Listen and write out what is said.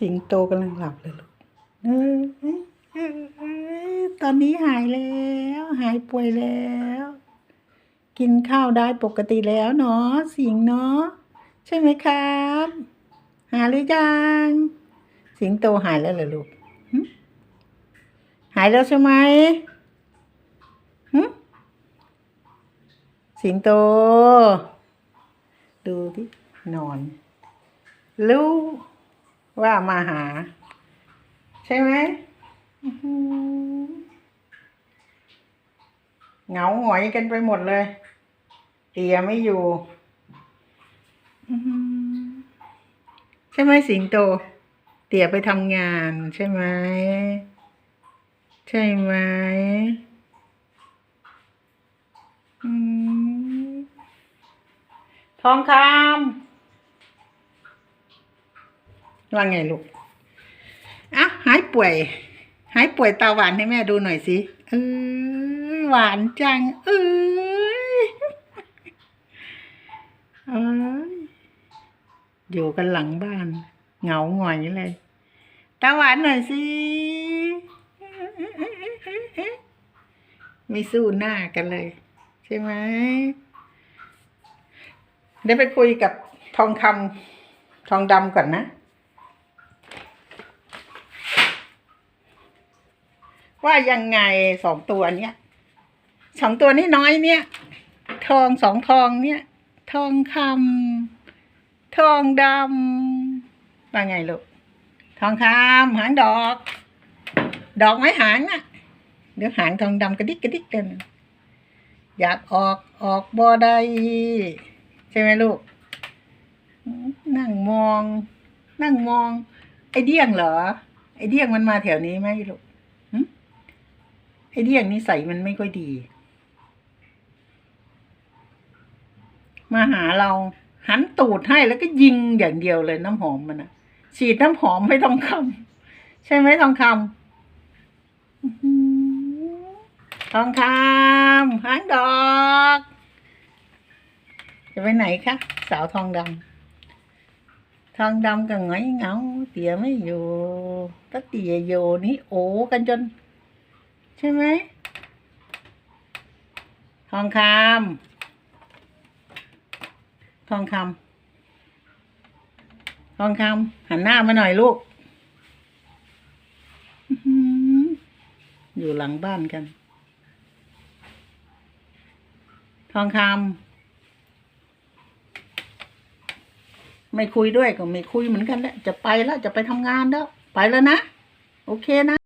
สิงโตกำลังหลับเลยลูกตอนนี้หายแล้ว หายป่วยแล้ว กินข้าวได้ปกติแล้วเนาะสิงเนาะใช่ไหมครับ หายหรือยังสิงโตหายแล้วเหรอลูกหายแล้วใช่ไหมหสิงโต ดูที่นอนรู้ ว่ามาหา ใช่ไหมอื้อหือเหงาหงอยกันไปหมดเลย เตียไม่อยู่อื้อหือใช่ไหมสิงโต เตียไปทำงานใช่ไหม ใช่ไหมอืมทองคำ ว่าไงลูกอะหายป่วย หายป่วยตาหวานให้แม่ดูหน่อยสิเอ้ยหวานจัง เอ้ยเอ้ยอยู่กันหลังบ้าน เหงาหงอยเลย ตาหวานหน่อยสิไม่สู้หน้ากันเลย ใช่ไหมเดี๋ยวไปคุยกับทองคำทองดำก่อนนะ ว่ายังไงสองตัวเนี้ยสองตัวนี้น้อยเนี่ย ทองสองทองเนี่ย ทองคำทองดำว่าไงลูกทองคำหางดอก ดอกไม้หางอะเดี๋ยวหางทองดำกระดิกกระดิกกันอยากออกออกบ่ได้ใช่ไหมลูก นั่งมอง นั่งมอง ไอเดี้ยงเหรอ ไอเดี้ยงมันมาแถวนี้ไหมลูก ไอ้เดี้ยงนิสัยมันไม่ค่อยดี มาหาเราหันตูดให้แล้วก็ยิงอย่างเดียวเลยน้ำหอมมันอะฉีดน้ำหอมไม่ต้องคำใช่ไหมทองคำทองคำหางดอก จะไปไหนคะสาวทองดำทองดำก็หงอยเหงา เตี๋ยไม่อยู่ก็เตี๋ยอยู่นี่โอ้กันจน ใช่ไหมทองคำทองคำทองคำหันหน้ามาหน่อยลูกอื้อหืออยู่หลังบ้านกัน ทองคำไม่คุยด้วยก็ไม่คุยเหมือนกันแหละจะไปแล้วจะไปทำงานแล้ว ไปแล้วนะ โอเคนะ